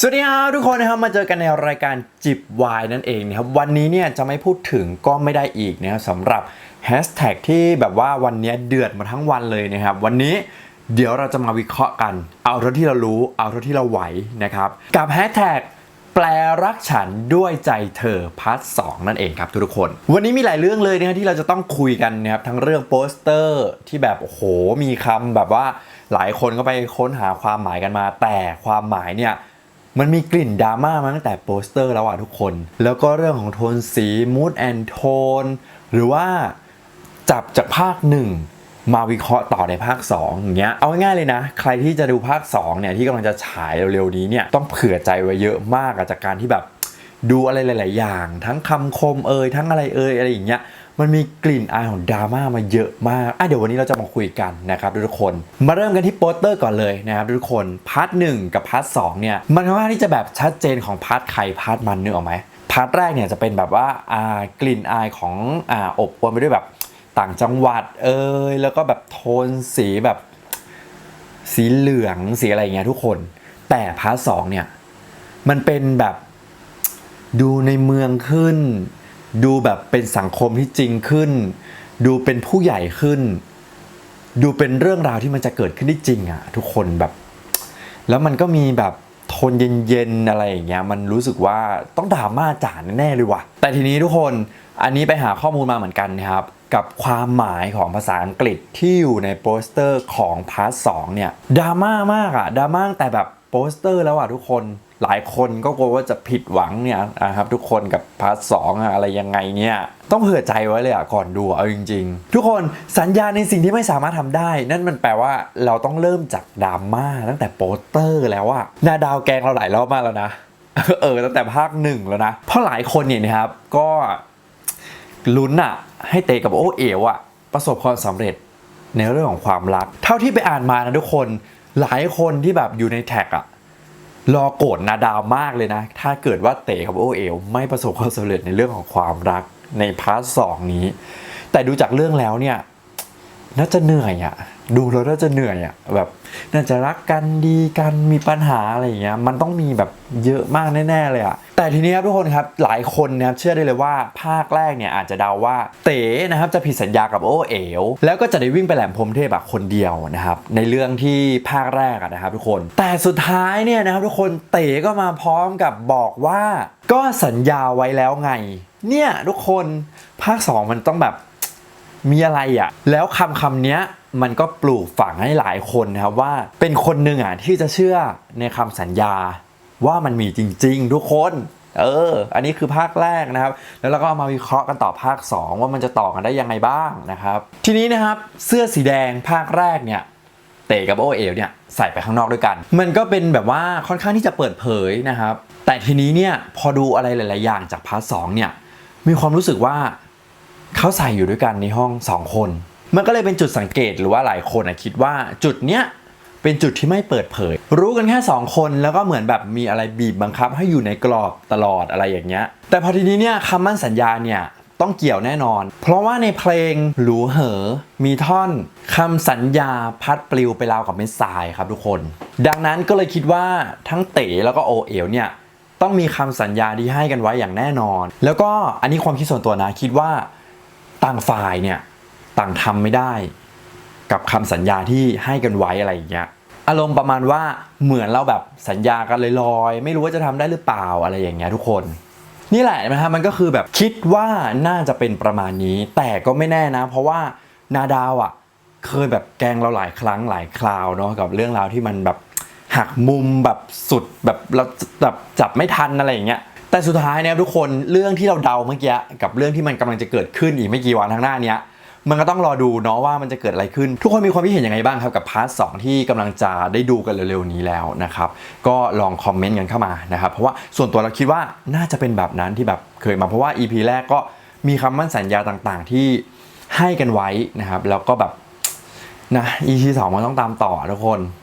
สวัสดีครับทุกคนนะครับมาเจอกันในรายการจิบวายนั่นเองนะครับวันนี้เนี่ยจะไม่พูดถึงก็ไม่ได้อีกนะครับสำหรับแฮชแท็กที่แบบว่าวันนี้เดือดมาทั้งวันเลยนะครับวันนี้เดี๋ยวเราจะมาวิเคราะห์กัน เอาเท่าที่เรารู้เอาเท่าที่เราไหวนะครับกับแฮชแท็กแปลรักฉันด้วยใจเธอพาร์ทสนั่นเองครับทุกคน วันนี้มีหลายเรื่องเลยนะที่เราจะต้องคุยกันนะครับทั้งเรื่องโปสเตอร์ที่แบบโอ้โหมีคำแบบว่าหลายคนก็ไปค้นหาความหมายกันมา แต่ความหมายเนี่ย มันมีกลิ่นดราม่ามาตั้งแต่โปสเตอร์แล้วอะทุกคน แล้วก็เรื่องของโทนสีมูดแอนโทนหรือว่าจับจากภาคหนึ่งมาวิเคราะห์ต่อในภาค 2 อย่างเงี้ย เอาง่ายๆเลยนะ ใครที่จะดูภาค 2 เนี่ย ที่กำลังจะฉายเร็วๆนี้เนี่ย ต้องเผื่อใจไว้เยอะมากจากการที่แบบดูอะไรหลาย ๆ อย่าง ทั้งคำคมเอ่ยทั้งอะไรเอ่ยอะไรอย่างเงี้ย มันมีกลิ่นอายของดราม่ามาเยอะมากอะเดี๋ยววันนี้เราจะมาคุยกันนะครับทุกคน มาเริ่มกันที่โปสเตอร์ก่อนเลยนะครับทุกคน พาร์ทหนึ่งกับพาร์ทสองเนี่ยมันค่อนข้างที่จะแบบชัดเจนของพาร์ทใครพาร์ทมันเนึกออกไหมพาร์ทแรกเนี่ยจะเป็นแบบว่าอ่ากลิ่นอายของอ่าอบอวลไปด้วยแบบต่างจังหวัดเอ่ยแล้วก็แบบโทนสีแบบสีเหลืองสีอะไรอย่างเงี้ยทุกคน แต่พาร์ทสองเนี่ยมันเป็นแบบดูในเมืองขึ้น ดูแบบเป็นสังคมที่จริงขึ้น ดูเป็นผู้ใหญ่ขึ้น ดูเป็นเรื่องราวที่มันจะเกิดขึ้นได้จริงอะทุกคนแบบ แล้วมันก็มีแบบโทนเย็นๆอะไรอย่างเงี้ยมันรู้สึกว่าต้องดราม่าจ๋าแน่เลยว่ะแต่ทีนี้ทุกคนอันนี้ไปหาข้อมูลมาเหมือนกันนะครับกับความหมายของภาษาอังกฤษที่อยู่ในโปสเตอร์ของพาร์ทสเนี่ยดราม่ามากอะดราม่าแต่แบบโปสเตอร์แล้วอะทุกคน หลายคนก็กลัวว่าจะผิดหวังเนี่ยนะครับทุกคนกับพาร์ทสอะอะไรยังไงเนี่ยต้องเผื่อใจไว้เลยอะก่อนดูเอาจริง ๆ ทุกคนสัญญาในสิ่งที่ไม่สามารถทำได้ นั่นมันแปลว่าเราต้องเริ่มจากดราม่าตั้งแต่โปสเตอร์แล้วอะนาดาวแกงเราหลายรอบมากแล้วนะเออตั้งแต่ภาคหนึ่งแล้วนะเพราะหลายคนเนี่ยนะครับก็ลุ้นอะให้เตกับโอเอ๋วอะประสบความสำเร็จในเรื่องของความรัก เท่าที่ไปอ่านมานะทุกคนหลายคนที่แบบอยู่ในแท็กอะ รอโกรธนาดาวมากเลยนะ ถ้าเกิดว่าเตกับโอเอ๋วไม่ประสบความสำเร็จในเรื่องของความรักในพาร์ทสองนี้ แต่ดูจากเรื่องแล้วเนี่ย น่าจะเหนื่อยอะ ดูแล้วน่าจะเหนื่อยอะแบบน่าจะรักกันดีกันมีปัญหาอะไรอย่างเงี้ยมันต้องมีแบบเยอะมากแน่ๆเลยอะแต่ทีนี้ครับทุกคนครับหลายคนนะครับเชื่อได้เลยว่าภาคแรกเนี่ยอาจจะเดาว่าเต๋นะครับจะผิดสัญญากับโอเอ๋วแล้วก็จะได้วิ่งไปแหลมพรมเทพแบบคนเดียวนะครับในเรื่องที่ภาคแรกะนะครับทุกคน แต่สุดท้ายเนี่ยนะครับทุกคนเต๋ก็มาพร้อมกับบอกว่า ก็สัญญาไว้แล้วไง เนี่ยทุกคนภาคสองมันต้องแบบมีอะไรอะแล้วคำคำเนี้ย มันก็ปลูกฝังให้หลายคนนะครับว่าเป็นคนหนึ่งอะที่จะเชื่อในคำสัญญาว่ามันมีจริง ๆ ทุกคน เออ อันนี้คือภาคแรกนะครับ แล้วเราก็เอามาวิเคราะห์กันต่อภาค 2 ว่ามันจะต่อกันได้ยังไงบ้างนะครับ ทีนี้นะครับเสื้อสีแดงภาคแรกเนี่ยเต๋กับโอเอ๋วเนี่ยใส่ไปข้างนอกด้วยกัน มันก็เป็นแบบว่าค่อนข้างที่จะเปิดเผยนะครับ แต่ทีนี้เนี่ยพอดูอะไรหลาย ๆ อย่างจากพาร์ทสองเนี่ยมีความรู้สึกว่าเขาใส่อยู่ด้วยกันในห้องสองคน มันก็เลยเป็นจุดสังเกตหรือว่าหลายคนอะคิดว่าจุดเนี้ยเป็นจุดที่ไม่เปิดเผย รู้กันแค่ 2 คนแล้วก็เหมือนแบบมีอะไรบีบบังคับให้อยู่ในกรอบตลอดอะไรอย่างเงี้ย แต่พอทีนี้เนี่ยคำมั่นสัญญาเนี่ยต้องเกี่ยวแน่นอน เพราะว่าในเพลงหลูเหอ มีท่อนคำสัญญาพัดปลิวไปราวกับเม็ดทรายครับทุกคน ดังนั้นก็เลยคิดว่าทั้งเต๋แล้วก็โอเอ๋วเนี่ยต้องมีคำสัญญาที่ให้กันไว้อย่างแน่นอน แล้วก็อันนี้ความคิดส่วนตัวนะคิดว่าต่างฝ่ายเนี่ย ต่างทำไม่ได้ กับคำสัญญาที่ให้กันไว้อะไรอย่างเงี้ยอารมณ์ประมาณว่าเหมือนเราแบบสัญญากันลอยๆ ไม่รู้ว่าจะทำได้หรือเปล่าอะไรอย่างเงี้ยทุกคน นี่แหละนะฮะมันก็คือแบบคิดว่าน่าจะเป็นประมาณนี้ แต่ก็ไม่แน่นะ เพราะว่านาดาวอะเคยแบบแกล้งเราหลายครั้งหลายคราวเนาะกับเรื่องราวที่มันแบบหักมุมแบบสุดแบบเราแบบจับไม่ทันอะไรอย่างเงี้ยแต่สุดท้ายเนี่ยทุกคนเรื่องที่เราเดาเมื่อกี้กับเรื่องที่มันกำลังจะเกิดขึ้นอีกไม่กี่วันข้างหน้าเนี้ย มันก็ต้องรอดูเนาะว่ามันจะเกิดอะไรขึ้น ทุกคนมีความคิดเห็นยังไงบ้างครับกับพาร์ทสที่กำลังจะได้ดูกันเร็วๆนี้แล้วนะครับ ก็ลองคอมเมนต์กันเข้ามานะครับ เพราะว่าส่วนตัวเราคิดว่าน่าจะเป็นแบบนั้นที่แบบเคยมาเพราะว่า EP แรกก็มีคำมั่นสัญญาต่างๆ ที่ให้กันไว้นะครับ แล้วก็แบบนะ EP 2มันต้องตามต่อทุกคน